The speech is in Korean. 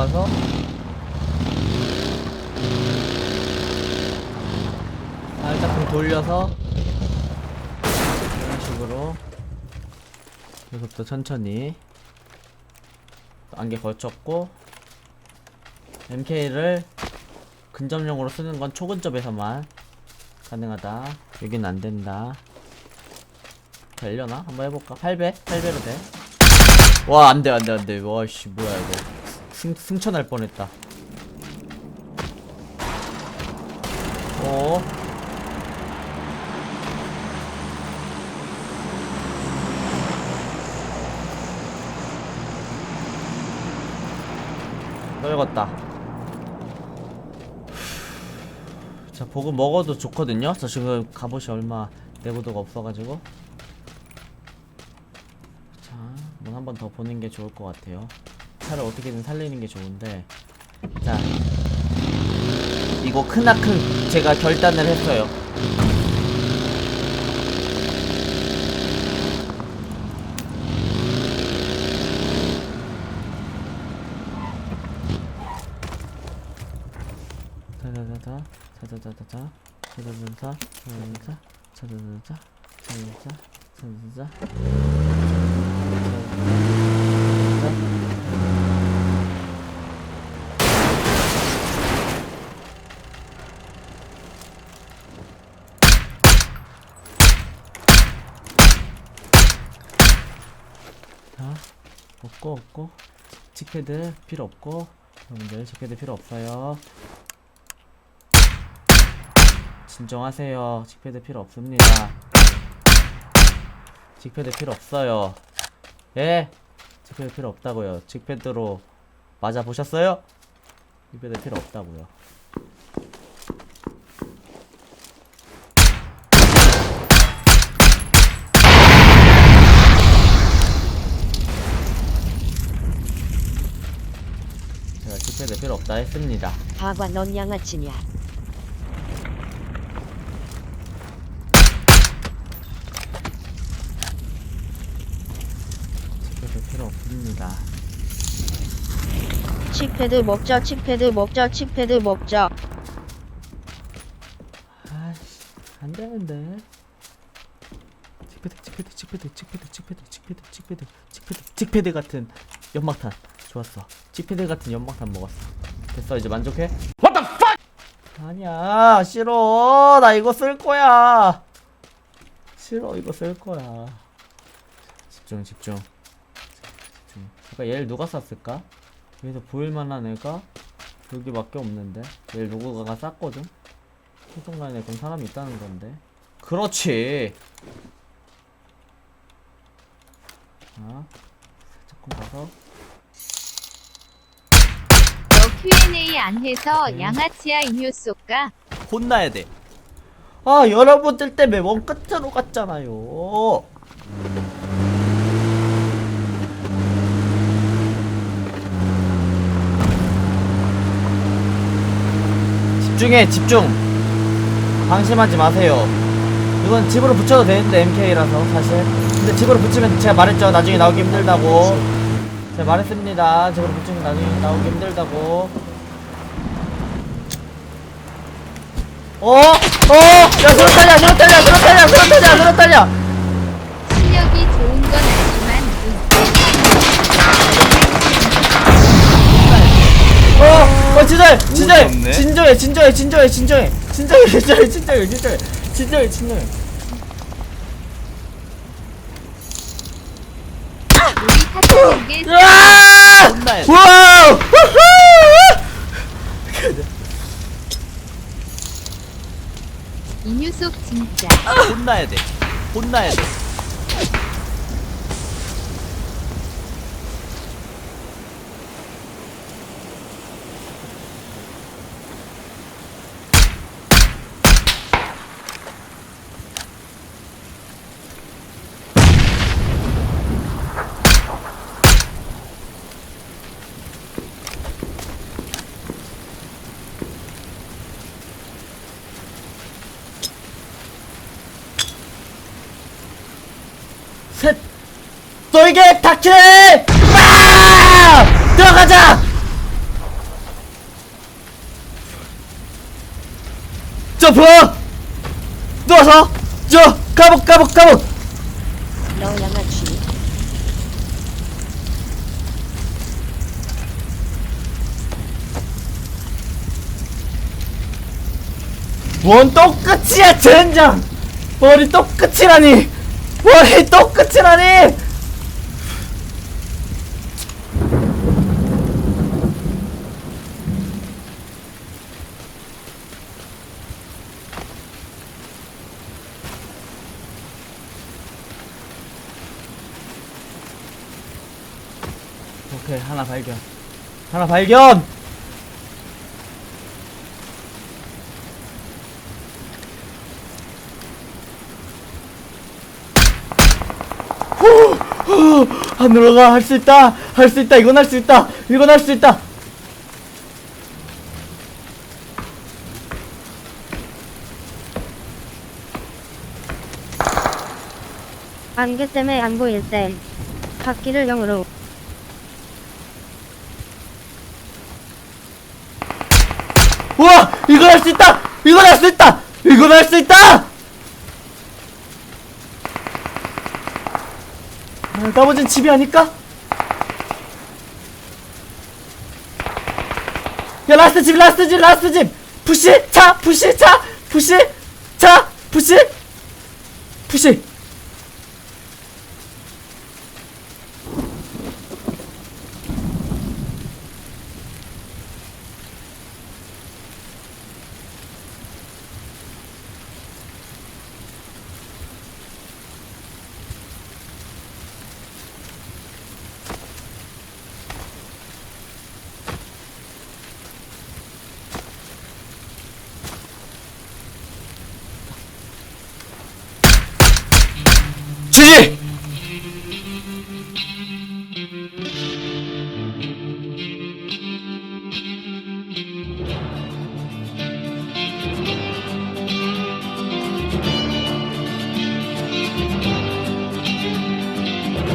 들어가서 살짝 좀 돌려서 이런 식으로 여기서부터 천천히 안개 걸쳤고 MK를 근접용으로 쓰는 건 초근접에서만 가능하다 여긴 안된다 되려나? 한번 해볼까? 8배? 8배로 돼? 와 안돼 안돼 안돼 와씨 뭐야 이거 승, 승천할 뻔했다. 어? 떨궜다. 자 보급 먹어도 좋거든요? 저 지금 갑옷이 얼마 내구도가 없어가지고. 자, 문한번 더 보는 게 좋을 것 같아요. 차를 어떻게든 살리는 게 좋은데. 자, 이거 크나큰 제가 결단을 했어요. 자자자자, 자자자자자, 자자자자, 자자자자, 자자자자, 자자자자, 자자자자. 자, 없고 없고 칙패드 필요 없고 여러분들 칙패드 필요 없어요. 진정하세요. 칙패드 필요 없습니다. 칙패드 필요 없어요. 예? 칙패드 필요 없다고요. 칙패드로 맞아 보셨어요? 칙패드 필요 없다고요. 제가 필요 없다 했습니다. 하과 넌 양아치냐? 칙패드 필요 없습니다. 칙패드 먹자 칙패드 먹자 칙패드 먹자 아씨 안 되는데 칙패드 칙패드 칙패드 칙패드 칙패드 칙패드 칙패드 칙패드 칙패드 같은 연막탄 좋았어 칙패드 같은 연막탄 먹었어 됐어 이제 만족해? What the fuck 아니야 싫어 나 이거 쓸 거야 싫어 이거 쓸 거야 집중 집중 집중 잠깐 얘를 누가 쐈을까? 여기서 보일만한 애가 여기밖에 없는데 얘를 누구가 쐈거든? 소속라인에 그럼 사람이 있다는 건데. 그렇지. 자, 조금 가서. Q&A 안 해서 음. 양아치야 쏠까? 혼나야 돼. 아, 여러분들 때문에 먼 끝으로 갔잖아요. 집중해, 집중. 방심하지 마세요. 이건 집으로 붙여도 되는데 MK라서 사실. 근데 집으로 붙이면 제가 말했죠. 나중에 나오기 힘들다고. 제가 말했습니다. 집으로 붙이면 나중에 나오기 힘들다고. 어? 어? 야, 그렇다냐, 그렇다냐, 그렇다냐, 그렇다냐, 그렇다냐! 실력이 좋은 건 알지만 어, 어, 진정해, 진정해. 진정해, 진정해, 진정해, 진정해, 진정해, 진정해, 진정해, 진정해, 진정해, 진정해. 아! 이뉴속 진짜 혼나야 돼. 혼나야 돼. 돌게 닥치네! 아! 들어가자! 점프! 누워서! 저! 가복 가복 가복! 뭔 똑같이야 젠장! 머리 똑같이라니! 머리 똑같이라니! 오케이 하나 발견. 하나 발견! 하늘로 가. 할 수 있다. 할 수 있다. 이건 할 수 있다. 이건 할 수 있다. 안개 때문에 안 보일 땐 바퀴를 0으로. 우와 이건 할수 있다! 이건 할수 있다! 이건 할수 있다! 아, 나머진 집이 아닐까? 야 라스트 집 라스트 집 라스트 집! 푸시 차 푸시 차 푸시 차 푸시! 푸시